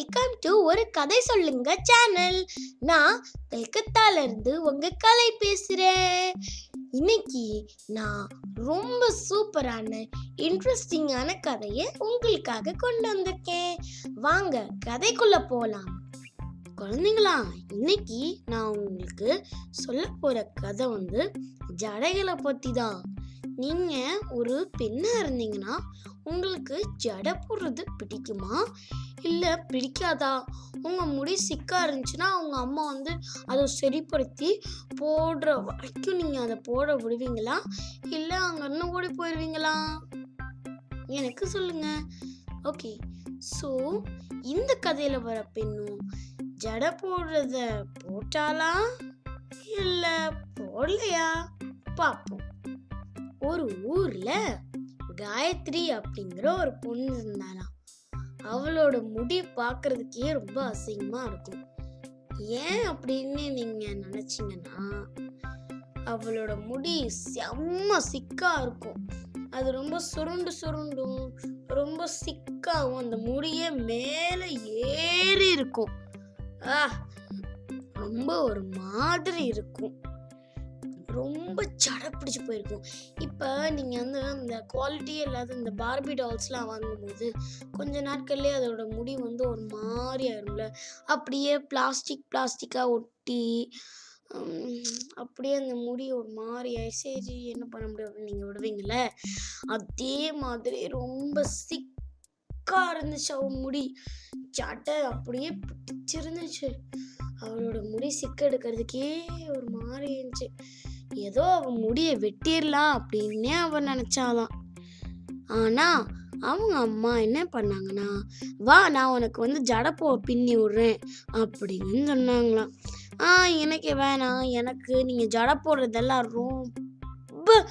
Welcome to ஒரு கதை சொல்லுங்க சேனல் நான் கல்கத்தால இருந்து உங்க கலை பேசுறேன். இன்னைக்கு நான் ரொம்ப சூப்பரான இன்ட்ரெஸ்டிங்கான கதையை உங்களுக்காக கொண்டு வந்திருக்கேன். வாங்க கதைக்குள்ள போலாம். குழந்தைங்களா இன்னைக்கு நான் உங்களுக்கு சொல்ல போற கதை வந்து ஜடைகளை பத்தி தான் நீங்க ஒரு பெண்ணா இருந்தீங்கன்னா உங்களுக்கு ஜடை போடுறது பிடிக்குமா? இல்லை பிடிக்காதா? உங்கள் முடி சிக்கா இருந்துச்சுன்னா அவங்க அம்மா வந்து அதை சரிப்படுத்தி போடுற வரைக்கும் நீங்கள் அதை போட விடுவீங்களா? இல்லை அங்கே இன்னும் ஓடி போயிடுவீங்களா எனக்கு சொல்லுங்க. ஓகே. ஸோ இந்த கதையில் வர பெண்ணும் ஜடை போடுறத போட்டாலா இல்லை போடலையா? பார்ப்போம் ஒரு ஊரில் காயத்ரி அப்படிங்கிற ஒரு பொண்ணு இருந்தாலாம் அவளோட முடி பார்க்கறதுக்கே ரொம்ப அசிங்கமா இருக்கும். ஏன் அப்படின்னு நீங்க நினைச்சிங்கன்னா அவளோட முடி செம்ம சிக்கா இருக்கும். அது ரொம்ப சுருண்டு சுருண்டும் ரொம்ப சிக்காவும் அந்த முடியே மேலே ஏறி இருக்கும். ஆ ரொம்ப ஒரு மாதிரி இருக்கும். ரொம்ப ஜட பிடிச்சி போயிருக்கும். இப்போ நீங்கள் வந்து இந்த குவாலிட்டியே இல்லாத இந்த பார்பி டால்ஸ்லாம் வாங்கும்போது கொஞ்ச நாட்கள்லேயே அதோட முடி வந்து ஒரு மாதிரி ஆயிரும்ல. அப்படியே பிளாஸ்டிக் பிளாஸ்டிக்காக ஒட்டி அப்படியே அந்த முடி ஒரு மாதிரி சரி என்ன பண்ண முடியும் அப்படின்னு நீங்கள் விடுவீங்கள்ல அதே மாதிரி ரொம்ப சிக்கா இருந்துச்சு அவ முடி. சட்டை அப்படியே பிடிச்சிருந்துச்சு. அவளோட முடி சிக்க எடுக்கிறதுக்கே ஒரு மாதிரி இருந்துச்சு ஏதோ அவன் முடியை வெட்டிடலாம் அப்படின்னே அவ நினைச்சாலாம் ஆனா அவங்க அம்மா என்ன பண்ணாங்கன்னா வா நான் உனக்கு வந்து ஜடை போ பின்னி விடுறேன் அப்படின்னு சொன்னாங்களாம். ஆ எனக்கு வேணாம். எனக்கு நீங்க ஜடை போடுறதெல்லாம் ரொம்ப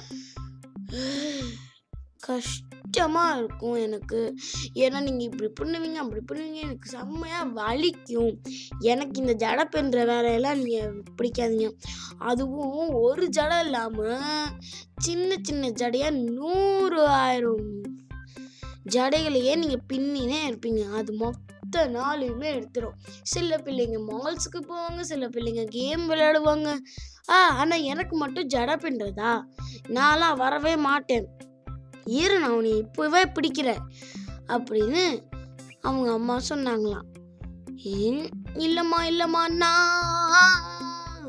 கஷ்டம். இருக்கும் எனக்கு. ஏன்னா நீங்கள் இப்படி பண்ணுவீங்க அப்படி பண்ணுவீங்க எனக்கு செம்மையா வலிக்கும். எனக்கு இந்த ஜடை பின்ற வேலையெல்லாம் நீங்க பிடிக்காதீங்க. அதுவும் ஒரு ஜடை இல்லாமல் சின்ன சின்ன ஜடையாக நூறு ஆயிரம் ஜடைகளையே நீங்கள் பின்னினே இருப்பீங்க. அது மொத்த நாளையுமே எடுத்துரும். சில பிள்ளைங்க மால்ஸுக்கு போவாங்க சில பிள்ளைங்க கேம் விளையாடுவாங்க. ஆ ஆனால் எனக்கு மட்டும் ஜடை பின்றதா? நான்லாம் வரவே மாட்டேன். இரு நான் உன்னை இப்போவே பிடிக்கிறேன் அப்படின்னு அவங்க அம்மா சொன்னாங்களாம். ஏன் இல்லைம்மா இல்லைம்மா நான்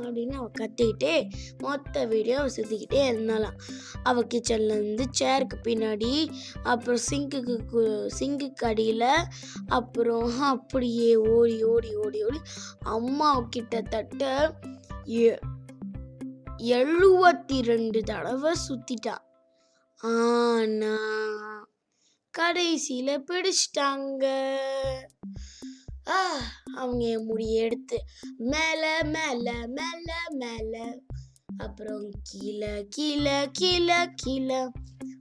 அப்படின்னு அவள் கத்திக்கிட்டே மொத்த வீடியோவை சுற்றிக்கிட்டே இருந்தாலாம் அவள் கிச்சன்லேருந்து சேருக்கு பின்னாடி அப்புறம் சிங்குக்கு சிங்குக்கு அடியில் அப்புறம் அப்படியே ஓடி ஓடி ஓடி ஓடி அம்மா கிட்டத்தட்ட எழுபத்தி ரெண்டு தடவை சுற்றிட்டான் ஆனா கடைசியில பிடிச்சிட்டாங்க. ஆ, அவங்க என் முடிய எடுத்து மேல மேல மேல மேல. அப்புறம் கீழே கீழே கீழே கீழே.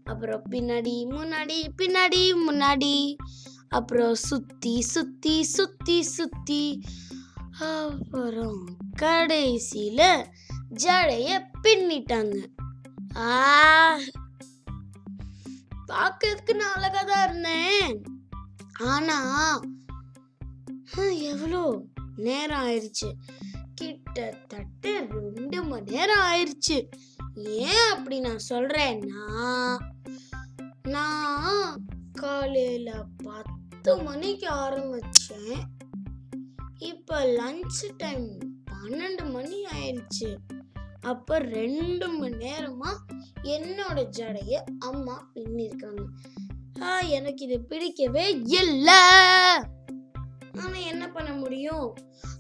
அப்புறம் பின்னாடி முன்னாடி பின்னாடி முன்னாடி. அப்புறம் சுத்தி சுத்தி சுத்தி சுத்தி. அப்புறம் கடைசியில ஜடைய பின்னிட்டாங்க. ஆ பார்க்கறதுக்கு நான் அழகா தான் இருந்தேன். ஆனா எவ்வளோ நேரம் ஆயிடுச்சு கிட்டத்தட்ட ரெண்டு மணி நேரம் ஆயிடுச்சு ஏன் அப்படி நான் சொல்றேன்னா நான் காலையில பத்து மணிக்கு ஆரம்பிச்சேன். இப்போ லஞ்ச் டைம் பன்னெண்டு மணி ஆயிடுச்சு அப்போ ரெண்டு மணி நேரமாக என்னோட ஜடையை அம்மா பின்னிருக்காங்க. ஆ, எனக்கு இது பிடிக்கவே இல்லை. ஆனால் என்ன பண்ண முடியும்?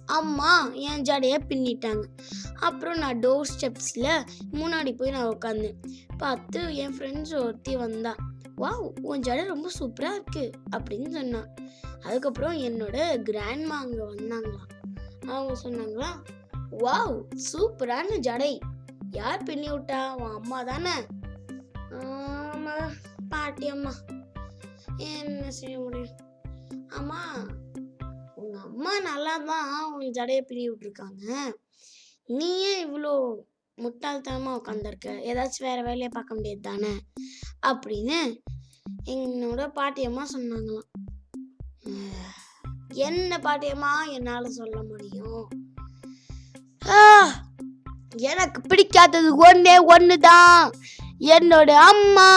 அம்மா என் ஜடையை பின்னிட்டாங்க. அப்புறம் நான் டோர் ஸ்டெப்ஸில் முன்னாடி போய் நான் உட்காந்தேன் பார்த்து என் ஃப்ரெண்ட்ஸ் ஒருத்தி வந்தா. வாவ் உன் ஜடை ரொம்ப சூப்பராக இருக்கு அப்படின்னு சொன்னான் அதுக்கப்புறம் என்னோட கிராண்ட்மா அங்கே வந்தாங்களாம் அவங்க சொன்னாங்களா வாவ் சூப்பரான ஜடை. யார் பின்னி விட்டா உன் அம்மா தானே? ஆமா பாட்டி அம்மா. என்ன செய்ய முடியும்? அம்மா உங்க அம்மா நல்லா தான் உன் ஜடையை பின்னி விட்டுருக்காங்க நீ ஏன் இவ்வளோ முட்டாள்தனமாக உட்காந்துருக்க ஏதாச்சும் வேற வேலையை பார்க்க முடியாது தானே? அப்படின்னு என்னோட பாட்டி அம்மா சொன்னாங்களாம். என்ன பாட்டியம்மா என்னால் சொல்ல முடியும்? எனக்கு பிடிக்காதது ஒன்றே ஒன்று தான் என்னோட அம்மா.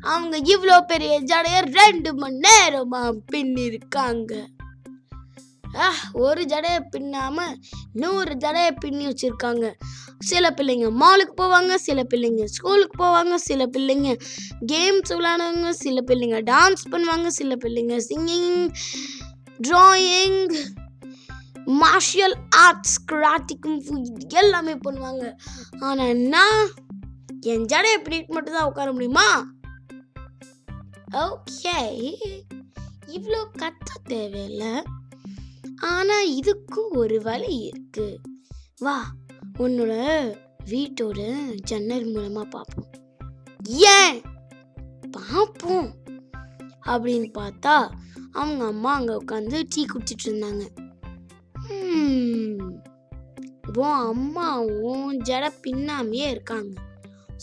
அவங்க இவ்வளோ பெரிய ஜடைய ரெண்டு மணி நேரமா பின்னிருக்காங்க. ஒரு ஜடைய பின்னாம நூறு ஜடைய பின்னி வச்சிருக்காங்க. சில பிள்ளைங்க மாலுக்கு போவாங்க சில பிள்ளைங்க ஸ்கூலுக்கு போவாங்க சில பிள்ளைங்க கேம்ஸ் விளையாடுவாங்க சில பிள்ளைங்க டான்ஸ் பண்ணுவாங்க சில பிள்ளைங்க சிங்கிங் ட்ராயிங் மார்ஷியல் ஆர்ட்ஸ் கிராட்டிக்கும் எல்லாமே பண்ணுவாங்க. ஆனால் என்ன? என் ஜடையை பிடிட்டு மட்டும் தான் உட்கார முடியுமா? ஓகே இவ்வளோ கத்த தேவையில்லை. ஆனால் இதுக்கும் ஒரு வழி இருக்கு. வா உன்னோட வீட்டோட ஜன்னல் மூலமாக பார்ப்போம் ஏன்? பார்ப்போம் அப்படின்னு பார்த்தா அவங்க அம்மா அங்கே உட்காந்து டீ குடிச்சிட்டு இருந்தாங்க. Hmm. உன் அம்மாவும் ஜட பின்னாமையே இருக்காங்க.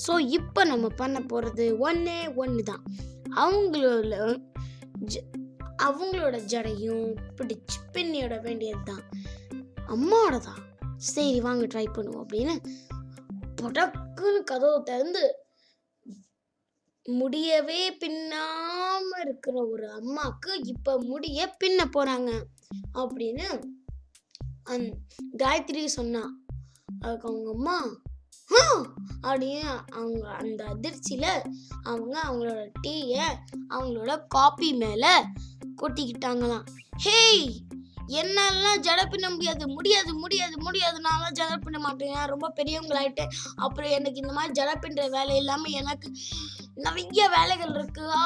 ஸோ இப்போ நம்ம பண்ண போகிறது ஒன்றே ஒன்று தான் அவங்களோட ஜ- அவங்களோட ஜடையும் பிடிச்சு பின்னியோட வேண்டியது தான் அம்மாவோட தான் சரி வாங்க ட்ரை பண்ணுவோம் அப்படின்னு புடக்குன்னு கதவு திறந்து முடியவே பின்னாம இருக்கிற ஒரு அம்மாக்கு இப்ப முடிய பின்ன போறாங்க அப்படின்னு அந் காயத்ரி சொன்னா அதுக்கு அவங்க அம்மா "ஆ!" அப்படின்னு அவங்க அந்த அதிர்ச்சியில அவங்க அவங்களோட டீயை அவங்களோட காப்பி மேல கொட்டிக்கிட்டாங்களாம் ஹேய் என்னாலலாம் ஜட பின்ன முடியாது முடியாது முடியாது முடியாது. நான்லாம் ஜட பின்ன மாட்டேன். நான் ரொம்ப பெரியவங்களாயிட்டு அப்புறம் எனக்கு இந்த மாதிரி ஜட பின்னுற வேலை இல்லாமல் எனக்கு நிறைய வேலைகள் இருக்குது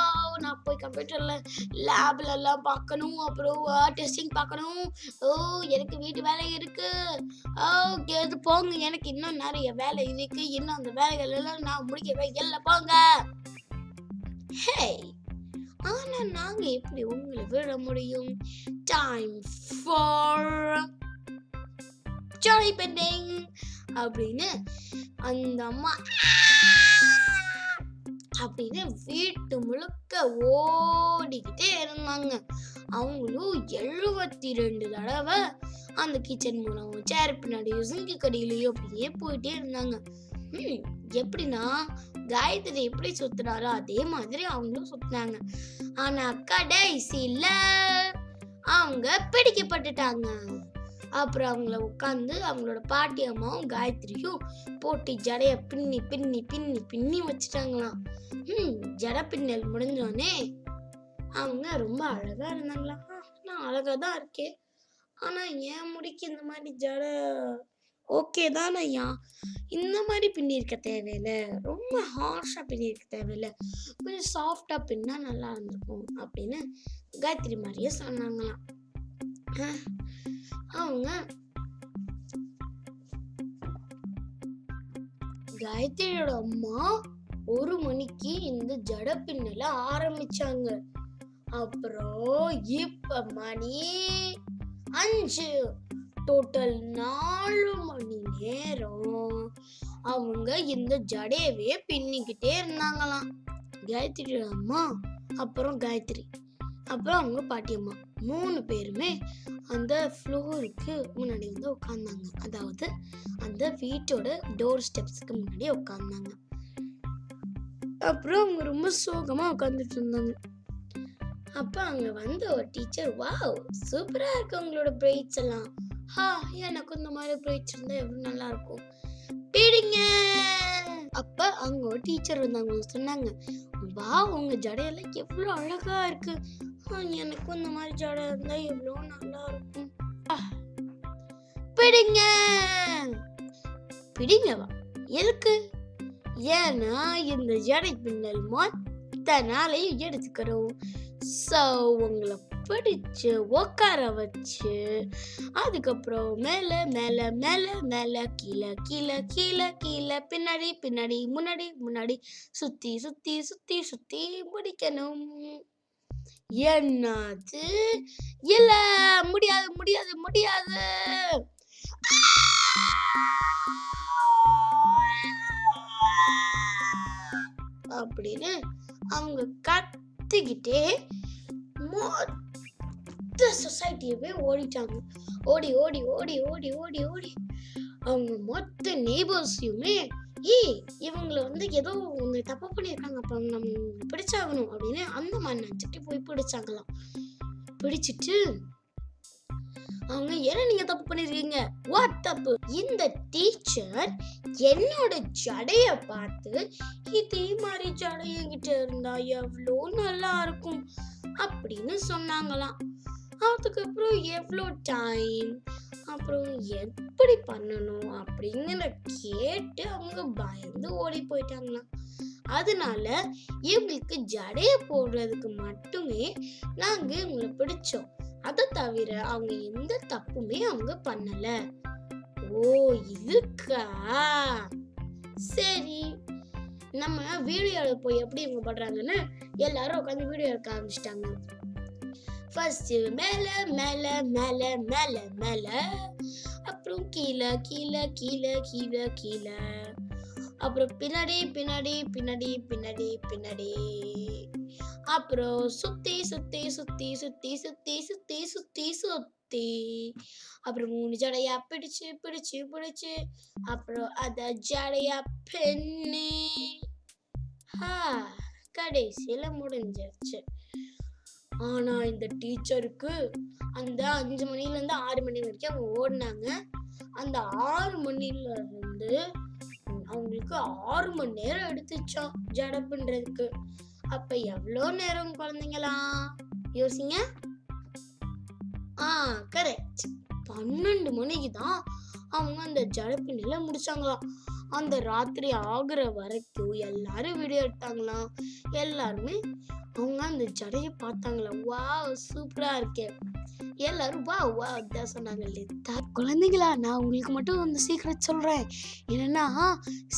நான் போய் கம்ப்யூட்டரில் லேப்ல எல்லாம் பார்க்கணும். அப்புறம் டெஸ்டிங் பார்க்கணும். ஓ எனக்கு வீட்டு வேலை இருக்கு. ஓ இது போங்க. எனக்கு இன்னும் நிறைய வேலை இருக்குது இன்னும் அந்த வேலைகள் எல்லாம் நான் முடிக்கவே இல்லை. போங்க. ஹே ஆனா நாங்க எப்படி உங்களை விட முடியும்? டைம் ஃபார் ஜாலி பெண்டிங் அப்படின்னு அந்த அம்மா அப்படின்னு வீட்டு முழுக்க ஓடிக்கிட்டே இருந்தாங்க. அவங்களும் எழுபத்தி ரெண்டு தடவை அந்த கிச்சன் மூலம் சேர் பின்னாடியும் சிங்கி கடியிலையும் அப்படியே போயிட்டே இருந்தாங்க. எப்படின்னா காயத்ரி எப்படி சுத்துனாரோ அதே மாதிரி அவங்களும் சுத்தினாங்க. ஆனா கடைசியில அவங்க பிடிக்கப்பட்டுட்டாங்க. அப்புறம் அவங்கள உட்காந்து அவங்களோட பாட்டி அம்மாவும் காயத்ரியும் போட்டி ஜடைய பின்னி பின்னி பின்னி பின்னி வச்சுட்டாங்களாம். ம் ஜட பின்னல் முடிஞ்சோடனே அவங்க ரொம்ப அழகா இருந்தாங்களா நான் அழகா தான் இருக்கேன். ஆனா ஏன் முடிக்கு இந்த மாதிரி ஜட ஓகே தானே ஐயா? இந்த மாதிரி பின்னிருக்க தேவையில்லை. ரொம்ப ஹார்ஷாக பின்னிருக்க தேவையில்லை. கொஞ்சம் சாஃப்டாக பின்னா நல்லா இருந்திருக்கும் அப்படின்னு காயத்ரி மாதிரியே சொன்னாங்களாம். அவங்க காயத்ரியோட அம்மா ஒரு மணிக்கு இந்த ஜட பின்னல ஆரம்பிச்சாங்க. அப்புறம் இப்ப மணி அஞ்சு. டோட்டல் நாலு மணி. நேரம் அவங்க இந்த ஜடையவே பின்னிக்கிட்டே இருந்தாங்களாம். காயத்ரி அம்மா அப்புறம் காயத்ரி. அப்புறம் அவங்க பாட்டி அம்மா. மூணு பேருமே அந்த ஃப்ளோருக்கு முன்னாடி வந்து உட்காந்தாங்க அதாவது அந்த வீட்டோட டோர் ஸ்டெப்ஸ்க்கு முன்னாடி உட்காந்தாங்க அப்புறம் அவங்க ரொம்ப சோகமா உட்காந்துட்டு இருந்தாங்க. அப்ப அங்க வந்த ஒரு டீச்சர் வாவ் சூப்பரா இருக்கு உங்களோட பிரைட்ஸ் எல்லாம். ஹா எனக்கு இந்த மாதிரி பிரைட்ஸ் இருந்தா எவ்வளவு நல்லா இருக்கும் பிடிங்க. அப்ப அங்க ஒரு டீச்சர் வந்தாங்க சொன்னாங்க வா உங்க ஜடையெல்லாம் எவ்வளவு அழகா இருக்கு. எனக்கும் இந்த மாதிரி ஜடை இருந்தா எவ்வளவு நல்லா இருக்கும் பிடிங்க. பிடிங்கவா எதுக்கு? ஏன்னா இந்த ஜடை பின்னல் மொத்த நாளையும் எடுத்துக்கிறோம். ஸோ உங்களை பிடிச்சு உட்கார வச்சு அதுக்கப்புறம் மேலே மேலே மேலே மேலே கீழே கீழே கீழே கீழே பின்னாடி பின்னாடி முன்னாடி முன்னாடி சுத்தி சுத்தி சுத்தி சுத்தி முடிக்கணும். என்னாச்சு? இல்ல முடியாது முடியாது முடியாது. அப்படின்னு அவங்க கத்திக்கிட்டே மோ மொத்த சொசைட்டியவே ஓடிட்டாங்க. ஓடி ஓடி ஓடி ஓடி ஓடி ஓடி. அவங்க மொத்த நெய்பர்ஸையுமே ஏய் இவங்களை வந்து ஏதோ ஒன்று தப்பு பண்ணியிருக்காங்க அப்போ நம்ம பிடிச்சாகணும் அப்படின்னு அந்த மாதிரி நினச்சிட்டு போய் பிடிச்சாங்களாம். பிடிச்சிட்டு அவங்க என்ன நீங்க தப்பு பண்ணிருக்கீங்க? வாட் தப்பு இந்த டீச்சர் என்னோட ஜடைய பார்த்து இதே மாதிரி ஜடை என்கிட்ட இருந்தா எவ்வளோ நல்லா இருக்கும் அப்படின்னு சொன்னாங்களாம். அதுக்கப்புறம் எவ்வளோ டைம் அப்புறம் எப்படி பண்ணணும் அப்படிங்கிற கேட்டு அவங்க பயந்து ஓடி போயிட்டாங்களாம். அதனால இவங்களுக்கு ஜடைய போடுறதுக்கு மட்டுமே நாங்கள் இவங்களை பிடிச்சோம். அதை தவிர அவங்க எந்த தப்புமே அவங்க பண்ணல. ஓ இதுக்கா? சரி. நம்ம வீடியோவில் போய் எப்படி இவங்க பண்ணுறாங்கன்னு எல்லாரும் உட்காந்து வீடியோ எடுக்க ஆரம்பிச்சிட்டாங்க. ஃபர்ஸ்ட் மேல மேல மேல மேல மேல அப்புறம் கீழே கீழே கீழே கீழே கீழே. அப்புறம் பின்னாடி பின்னாடி பின்னாடி பின்னாடி பின்னாடி. அப்புறம் சுத்தி சுத்தி சுத்தி சுத்தி சுத்தி சுத்தி சுத்தி சுத்தி. அப்புறம் மூணு ஜடையா பிடிச்சு பிடிச்சு பிடிச்சு. அப்புறம் அத ஜடையா பெண்ணு கடைசியில முடிஞ்சிருச்சு. ஆனா இந்த டீச்சருக்கு அந்த அஞ்சு மணில இருந்து ஆறு மணி வரைக்கும் அவங்க ஓடினாங்க. அந்த ஆறு மணிலேருந்து அவங்களுக்கு ஆறு மணி நேரம் எடுத்துச்சோம் ஜடை பண்றதுக்கு அப்ப எவ்வளோ நேரம் குழந்தைங்களா? யோசிங்க. ஆ கரெக்ட் பன்னெண்டு மணிக்கு தான் அவங்க அந்த ஜடப்பு நிலை முடிச்சாங்களாம் அந்த ராத்திரி ஆகுற வரைக்கும் எல்லாரும் வீடியோ எடுத்தாங்களாம் எல்லாருமே அவங்க அந்த ஜடையை பார்த்தாங்களா? வா சூப்பரா இருக்கேன் எல்லாரும் வா வா அப்படிதான் சொன்னாங்க இல்லையா? குழந்தைங்களா நான் உங்களுக்கு மட்டும் அந்த சீக்கிரம் சொல்றேன். என்னன்னா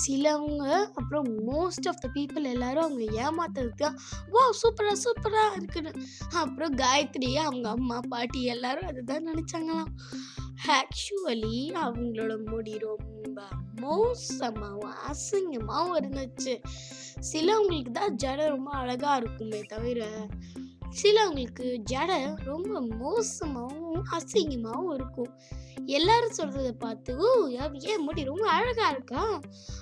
சிலவங்க அப்புறம் மோஸ்ட் ஆஃப் த பீப்புள் எல்லாரும் அவங்க ஏமாத்துறதுக்கு வா சூப்பரா சூப்பரா இருக்குன்னு. அப்புறம் காயத்ரி அவங்க அம்மா பாட்டி எல்லாரும் அதுதான் நினச்சாங்களாம். ஆக்சுவலி அவங்களோட முடி ரொம்ப மோசமாகவும் அசிங்கமாகவும் இருந்துச்சு. சிலவங்களுக்கு தான் ஜடை ரொம்ப அழகா இருக்குமே தவிர சிலவங்களுக்கு ஜடை ரொம்ப மோசமாகவும் அசிங்கமாகவும் இருக்கும். எல்லாரும் சொல்கிறத பார்த்து ஓ ஏன் முடி ரொம்ப அழகா இருக்கா?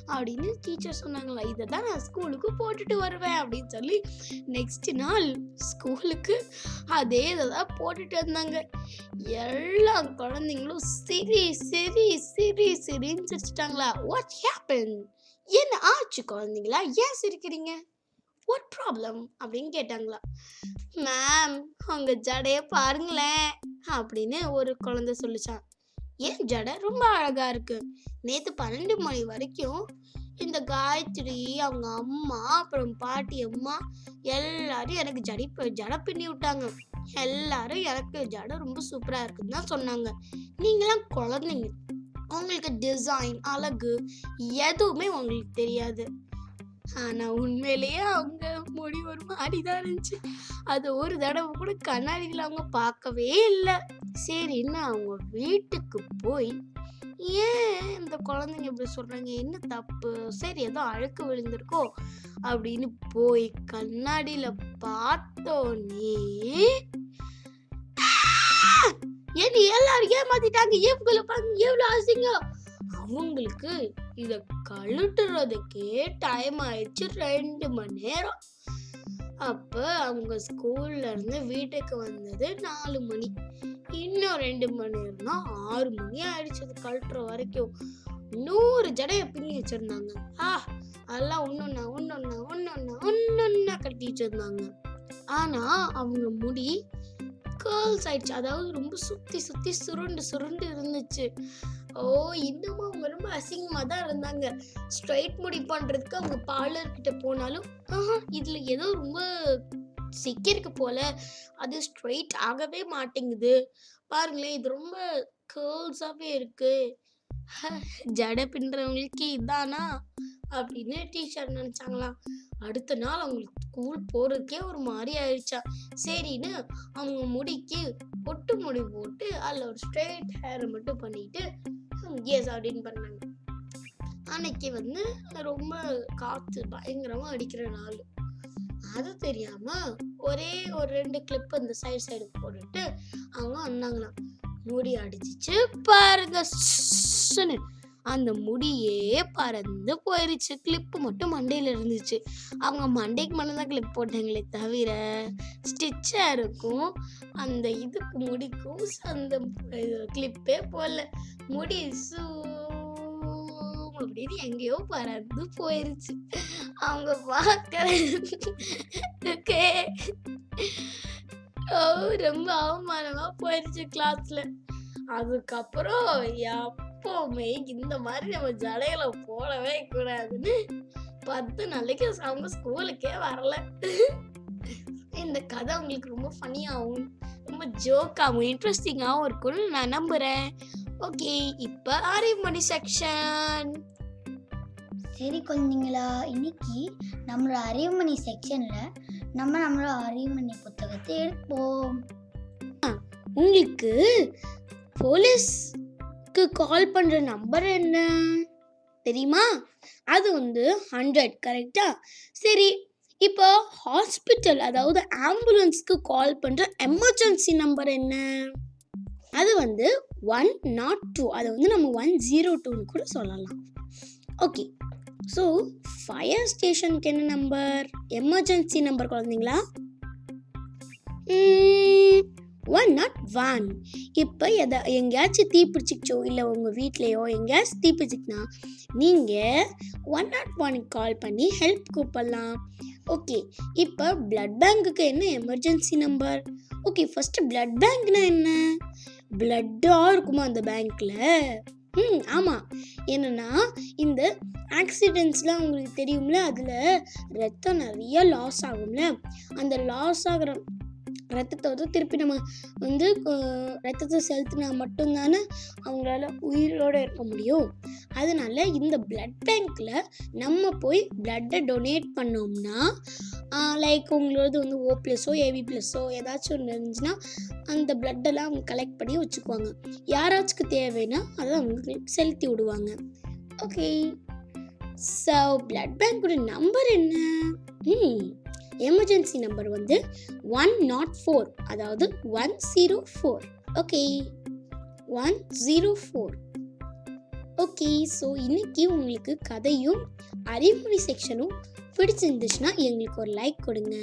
அப்படின்னு டீச்சர் சொன்னாங்களா இதை தான் நான் ஸ்கூலுக்கு போட்டுட்டு வருவேன் அப்படின்னு சொல்லி நெக்ஸ்ட் நாள் ஸ்கூலுக்கு அதே இதை தான் போட்டுட்டு வந்தாங்க. எல்லா குழந்தைங்களும் சிரி சிரி சிரி சிரின்னு சிரிச்சிட்டாங்களா. வாட் ஹேப்பன் என்ன ஆச்சு குழந்தைங்களா? ஏன் சிரிக்கிறீங்க? வாட் ப்ராப்ளம் அப்படின்னு கேட்டாங்களா. மேம் உங்கள் ஜடையை பாருங்களேன் அப்படின்னு ஒரு குழந்தை சொல்லிச்சான். ஏன் ஜடை? ரொம்ப அழகாக இருக்கு. நேற்று பன்னெண்டு மணி வரைக்கும் இந்த காயத்ரி அவங்க அம்மா அப்புறம் பாட்டி அம்மா எல்லாரும் எனக்கு ஜடி ஜடை பின்னி விட்டாங்க. எல்லாரும் எனக்கு ஜடை ரொம்ப சூப்பராக இருக்குன்னு தான் சொன்னாங்க. நீங்களாம் குழந்தைங்க. உங்களுக்கு டிசைன் அழகு எதுவுமே உங்களுக்கு தெரியாது. ஆனால் உண்மையிலேயே அவங்க முடி ஒரு மாதிரி தான் இருந்துச்சு. அது ஒரு தடவை கூட கண்ணாடியில் அவங்க பார்க்கவே இல்லை. சரின்னு அவங்க வீட்டுக்கு போய் ஏன் இந்த குழந்தைங்க இப்படி சொல்கிறாங்க என்ன தப்பு? சரி ஏதோ அழுக்கு விழுந்திருக்கோ? அப்படின்னு போய் கண்ணாடியில் பார்த்தோன்னே என்ன எல்லாரும் ஏமாத்திட்டாங்க? இவங்களை பாருங்க எவ்வளோ அசிங்கம் அவங்களுக்கு இதை கழுட்டுறதுக்கே டைம் ஆயிடுச்சு ரெண்டு மணி நேரம். அப்போ அவங்க ஸ்கூல்ல இருந்து வீட்டுக்கு வந்தது நாலு மணி. இன்னும் ரெண்டு மணி நேரம்னா ஆறு மணி ஆயிடுச்சு அது கழட்டுற வரைக்கும். நூறு ஜடையை பின்னி வச்சிருந்தாங்க. ஆ அதெல்லாம் ஒன்னொன்னா ஒன்னொன்னா ஒன்னொன்னா ஒன்னொன்னா கட்டி வச்சிருந்தாங்க. ஆனா அவங்க முடி கேர்ள்ஸ் ஆயிடுச்சு. அதாவது ரொம்ப சுற்றி சுற்றி சுருண்டு சுருண்டு இருந்துச்சு. ஓ இன்னமும் அவங்க ரொம்ப அசிங்கமாக தான் இருந்தாங்க. ஸ்ட்ரைட் முடி பண்ணுறதுக்கு அவங்க பார்லர்கிட்ட போனாலும் இதில் ஏதோ ரொம்ப சிக்கிருக்கு போல. அது ஸ்ட்ரைட் ஆகவே மாட்டேங்குது. பாருங்களேன் இது ரொம்ப கேர்ள்ஸாகவே இருக்குது ஜடை பின்றவங்களுக்கு இதானா அப்படின்னு டீச்சர் நினைச்சாங்களாம் அடுத்த நாள் அவங்களுக்கு ஸ்கூல் போறதுக்கே ஒரு மாதிரி ஆயிடுச்சா? சரின்னு அவங்க முடிக்கு பொட்டு முடி போட்டு அதில் ஒரு ஸ்ட்ரெயிட் ஹேரை மட்டும் பண்ணிட்டு எஸ் அப்படின்னு பண்ணாங்க. அன்னைக்கு வந்து ரொம்ப காத்து பயங்கரமா அடிக்கிற நாள். அது தெரியாம ஒரே ஒரு ரெண்டு கிளிப் அந்த சைடு சைடு போட்டுட்டு அவங்க வந்தாங்களாம். முடி அடிச்சிச்சு பாருங்க. ஸ்ன்னு. அந்த முடியே பறந்து போயிருச்சு. கிளிப்பு மட்டும் மண்டையில் இருந்துச்சு. அவங்க மண்டைக்கு மட்டும் தான் கிளிப் போட்டாங்களே தவிர ஸ்டிச்சாக இருக்கும் அந்த இதுக்கு முடிக்கும் அந்த கிளிப்பே போடல. முடி சூ அப்படின்னு எங்கேயோ பறந்து போயிருச்சு. அவங்க பார்க்கறதுக்கே ரொம்ப அவமானமாக போயிருச்சு கிளாஸில் அதுக்கப்புறம் எப்பவுமே இந்த மாதிரி நம்ம ஜடைகளை போடவே கூடாதுன்னு பத்து நாளைக்கு அவங்க ஸ்கூலுக்கே வரல. இந்த கதை உங்களுக்கு ரொம்ப ஃபனியாகவும் ரொம்ப ஜோக்காகவும் இன்ட்ரெஸ்டிங்காகவும் இருக்கும்னு நான் நம்புறேன். ஓகே இப்போ அறிமணி செக்ஷன் சரி குழந்தைங்களா இன்னைக்கு நம்மளோட அறிவுமணி செக்ஷன்ல நம்ம நம்மளோட அறிவுமணி புத்தகத்தை எடுப்போம். உங்களுக்கு போலீஸ்க்கு கால் பண்ற நம்பர் என்ன? தெரியுமா? அது வந்து ஹண்ட்ரட் கரெக்டா சரி இப்போ ஹாஸ்பிட்டல் அதாவது ஆம்புலன்ஸ்க்கு கால் பண்ற எமர்ஜென்சி நம்பர் என்ன? அது வந்து ஒன் நாட் டூ அதை வந்து நம்ம ஒன் ஜீரோ டூன்னு கூட சொல்லலாம். ஓகே ஸோ ஃபயர் ஸ்டேஷனுக்கு என்ன நம்பர் எமர்ஜென்சி நம்பர் குழந்தைங்களா? ஒன் நாட் ஒன் இப்போ எதை எங்கேயாச்சும் தீப்பிடிச்சிக்கிச்சோ இல்லை உங்கள் வீட்லேயோ எங்கேயாச்சும் தீப்பிடிச்சிச்சுன்னா நீங்கள் ஒன் நாட் ஒனுக்கு கால் பண்ணி ஹெல்ப் கூப்பிடலாம். ஓகே இப்போ பிளட் பேங்க்குக்கு என்ன emergency number okay first blood பேங்க்னா என்ன? பிளட்டாக இருக்குமா அந்த பேங்க்கில் ம் ஆமாம் என்னென்னா இந்த ஆக்சிடென்ட்ஸ்லாம் உங்களுக்கு தெரியும்ல அதில் ரத்தம் நிறைய லாஸ் ஆகும்ல. அந்த லாஸ் ஆகிற ரத்தத்தை வந்து திருப்பி நம்ம வந்து ரத்தத்தை செலுத்தினா மட்டும்தானே அவங்களால உயிரோட இருக்க முடியும். அதனால இந்த பிளட் பேங்க்கில் நம்ம போய் பிளட்டை டொனேட் பண்ணோம்னா லைக் உங்களோட வந்து ஓ ப்ளஸ்ஸோ ஏபி ப்ளஸ்ஸோ ஏதாச்சும் ஒன்று இருந்துச்சுன்னா அந்த பிளட்டெல்லாம் அவங்க கலெக்ட் பண்ணி வச்சுக்குவாங்க. யாராச்சுக்கு தேவைன்னா அதை அவங்க செலுத்தி விடுவாங்க. ஓகே ஸோ பிளட் பேங்க்கோட நம்பர் என்ன? ம். எமர்ஜென்சி நம்பர் வந்து ஒன் நாட் ஃபோர் அதாவது one zero four okay one zero four okay so இன்னைக்கு உங்களுக்கு கதையும் அறிமுறை செக்ஷனும் பிடிச்சிருந்துச்சுன்னா எங்களுக்கு ஒரு லைக் கொடுங்க.